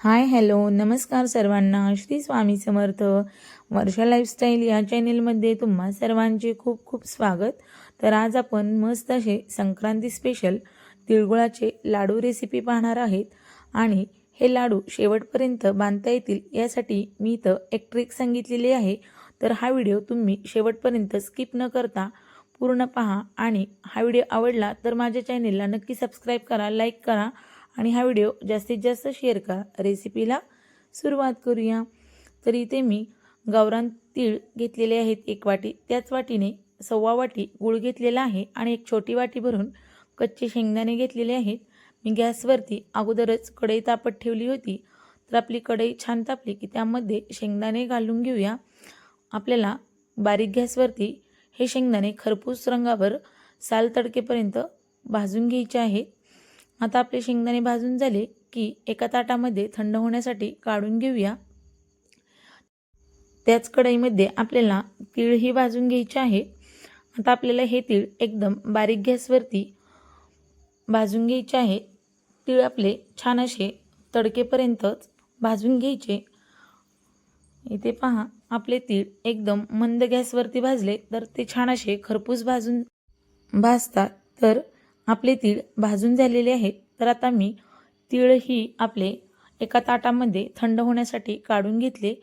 Hi hello नमस्कार सर्वांना. श्री स्वामी समर्थ. वर्षा lifestyle या चॅनेलमध्ये तुम्हा सर्वांचे खूप खूप स्वागत. तर आज आपण मस्त असे संक्रांती स्पेशल तिळगुळाचे लाडू रेसिपी पाहणार आहेत. आणि हे लाडू शेवटपर्यंत बांधता येतील यासाठी मी इथं एक ट्रिक सांगितलेली आहे. तर हा व्हिडिओ तुम्ही शेवटपर्यंत स्किप न करता पूर्ण पहा. आणि हा व्हिडिओ आवडला तर माझ्या चॅनेलला नक्की सबस्क्राईब करा लाईक करा. आणि हा व्हिडिओ जास्तीत जास्त शेअर करा. रेसिपीला सुरुवात करूया. तर इथे मी गावरान तीळ घेतलेले आहेत. एक वाटी. त्याच वाटीने सव्वा वाटी गूळ घेतलेला आहे आणि एक छोटी वाटी भरून कच्चे शेंगदाणे घेतलेले आहेत. मी गॅसवरती अगोदरच कढई तापत ठेवली होती. तर आपली कढई छान तापली की त्यामध्ये शेंगदाणे घालून घेऊया. आपल्याला बारीक गॅसवरती हे शेंगदाणे खरपूस रंगावर साल तडकेपर्यंत भाजून घ्यायचे आहेत. आता आपले शेंगदाणे भाजून झाले की एका ताटामध्ये थंड होण्यासाठी काढून घेऊया. त्याच कढईमध्ये आपल्याला तीळही भाजून घ्यायचे आहे. आता आपल्याला हे तीळ एकदम बारीक गॅसवरती भाजून घ्यायचे आहे. तीळ आपले छान असे तडकेपर्यंतच भाजून घ्यायचे. इथे पहा आपले तीळ एकदम मंद गॅसवरती भाजले तर ते छान असे खरपूस भाजून भाजतात. तर आपले तीळ भाजून झालेले आहेत. तर आता मी तीळही आपले एका ताटामध्ये थंड होण्यासाठी काढून घेतले.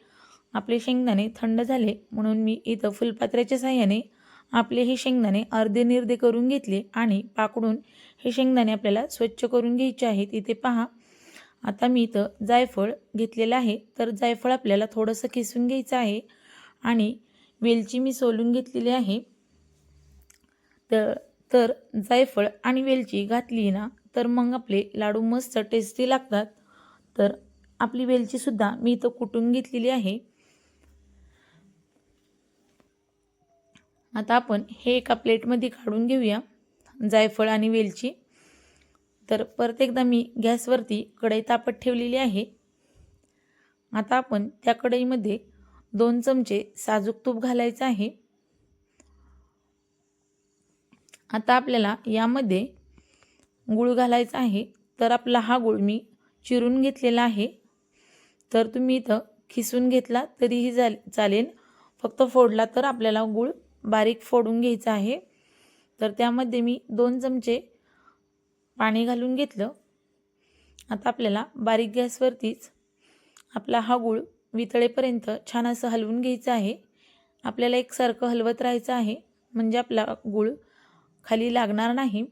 आपले शेंगदाणे थंड झाले. म्हणून मी इथं फुलपात्र्याच्या साह्याने आपले हे शेंगदाणे अर्धे निर्धे करून घेतले आणि पाकडून हे शेंगदाणे आपल्याला स्वच्छ करून घ्यायचे आहेत. इथे पहा. आता मी इथं जायफळ घेतलेलं आहे. तर जायफळ आपल्याला थोडंसं किसून घ्यायचं आहे. आणि वेलची मी सोलून घेतलेली आहे. तर तर जायफळ आणि वेलची घातली ना तर मग आपले लाडू मस्त टेस्टी लागतात. तर आपली वेलचीसुद्धा मी इथं कुटून घेतलेली आहे. आता आपण हे एका प्लेटमध्ये काढून घेऊया जायफळ आणि वेलची. तर परत एकदा मी गॅसवरती कढई तापत ठेवलेली आहे. आता आपण त्या कढईमध्ये दोन चमचे साजूक तूप घालायचं आहे. आता आपल्याला यामध्ये गूळ घालायचा आहे. तर आपला हा गूळ मी चिरून घेतलेला आहे. तर तुम्ही इथं खिसून घेतला तरीही चाल चालेल. फक्त फोडला तर आपल्याला गूळ बारीक फोडून घ्यायचा आहे. तर त्यामध्ये मी दोन चमचे पाणी घालून घेतलं. आता आपल्याला बारीक गॅसवरतीच आपला हा गूळ वितळेपर्यंत छान असं हलवून घ्यायचं आहे. आपल्याला एकसारखं हलवत राहायचं आहे. म्हणजे आपला गूळ खाली लागणार नाही.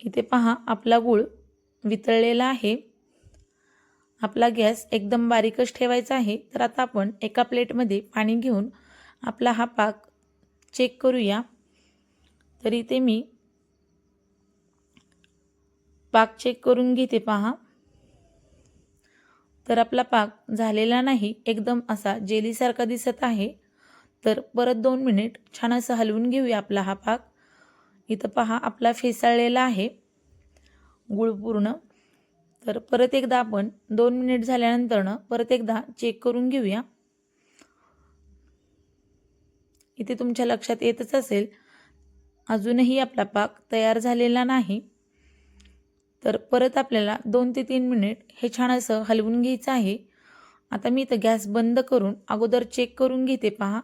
इथे पहा आपला गूळ वितळलेला आहे. आपला गॅस एकदम बारीकच ठेवायचा आहे. तर आता आपण एका प्लेटमध्ये पाणी घेऊन आपला हा पाक चेक करूया. तर इथे मी पाक चेक करून घेते पहा. तर आपला पाक झालेला नाही. एकदम असा जेलीसारखा दिसत आहे. तर परत दोन मिनिट छान असं हलवून घेऊया आपला हा पाक. इथं पहा आपला फेसाळलेला आहे गुळ पूर्ण. तर परत एकदा आपण दोन मिनिट झाल्यानंतरनं परत एकदा चेक करून घेऊया. इथे तुमच्या लक्षात येतच असेल अजूनही आपला पाक तयार झालेला नाही. तर परत आपल्याला दोन ते तीन मिनिट हे छान असं हलवून घ्यायचं आहे. आता मी इथं गॅस बंद करून अगोदर चेक करून घेते पहा.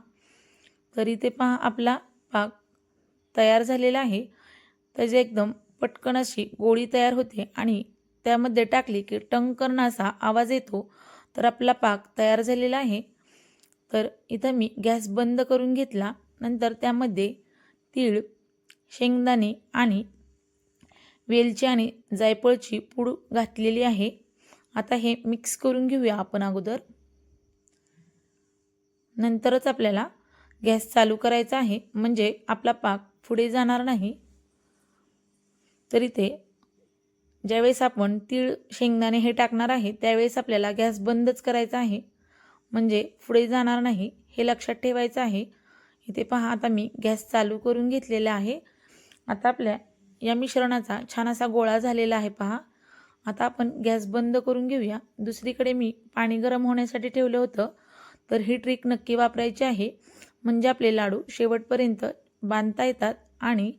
तर इथे पहा आपला पाक तयार झालेला आहे. त्याचे एकदम पटकन अशी गोळी तयार होते आणि त्यामध्ये टाकली की टंकन असा आवाज येतो. तर आपला पाक तयार झालेला आहे. तर इथं मी गॅस बंद करून घेतला. नंतर त्यामध्ये तीळ शेंगदाणे आणि वेलची आणि जायफळची पूड घातलेली आहे. आता हे मिक्स करून घेऊया आपण अगोदर. नंतरच आपल्याला गॅस चालू करायचा आहे म्हणजे आपला पाक पुढे जाणार नाही. तर इथे ज्यावेळेस आपण तीळ शेंगदाणे हे टाकणार आहे त्यावेळेस आपल्याला गॅस बंदच करायचा आहे म्हणजे पुढे जाणार नाही हे लक्षात ठेवायचं आहे. इथे पहा आता मी गॅस चालू करून घेतलेला आहे. आता आपल्या या मिश्रणाचा छान असा गोळा झालेला आहे पहा. आता आपण गॅस बंद करून घेऊया. दुसरीकडे मी पाणी गरम होण्यासाठी ठेवलं होतं तर ही ट्रिक नक्की वापरायची आहे. म्हणजे आपले लाडू शेवटपर्यंत बांधता येतात आणि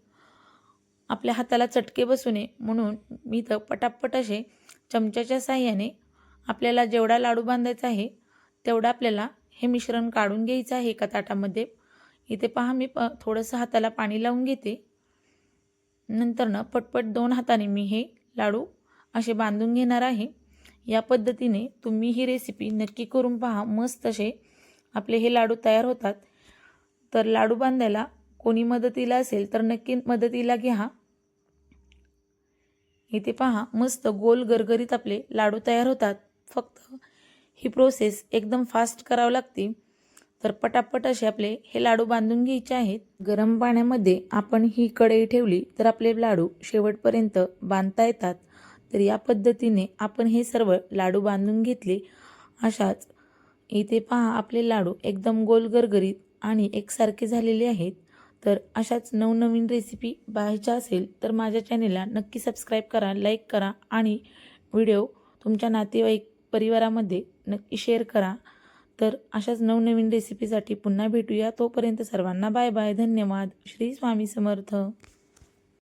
आपल्या हाताला चटके बसू नये म्हणून मी इथं पटापट असे चमच्याच्या साह्याने आपल्याला जेवढा लाडू बांधायचा आहे तेवढं आपल्याला हे मिश्रण काढून घ्यायचं आहे एका ताटामध्ये. इथे पहा मी प थोडंसं हाताला पाणी लावून घेते. नंतरनं पटपट दोन हाताने मी हे लाडू असे बांधून घेणार आहे. या पद्धतीने तुम्ही ही रेसिपी नक्की करून पहा. मस्त असे आपले हे लाडू तयार होतात. तर लाडू बांधायला कोणी मदतीला असेल तर नक्की मदतीला घ्या. इथे पहा मस्त गोल गरगरीत आपले लाडू तयार होतात. फक्त ही प्रोसेस एकदम फास्ट करावं लागते. तर पटापट असे आपले हे लाडू बांधून घ्यायचे आहेत. गरम पाण्यामध्ये आपण ही कढई ठेवली तर आपले लाडू शेवटपर्यंत बांधता येतात. तर या पद्धतीने आपण हे सर्व लाडू बांधून घेतले. अशाच इथे पहा आपले लाडू एकदम गोल गरगरीत आणि एकसारखे झालेले आहेत तर अशाच नवनवीन रेसिपी पाहायच्या असेल तर माझ्या चॅनेलला नक्की सबस्क्राईब करा लाईक करा आणि व्हिडिओ तुमच्या नातेवाईक परिवारामध्ये नक्की शेअर करा. तर अशाच नवनवीन रेसिपीसाठी पुन्हा भेटूया. तोपर्यंत सर्वांना बाय बाय धन्यवाद. श्री स्वामी समर्थ.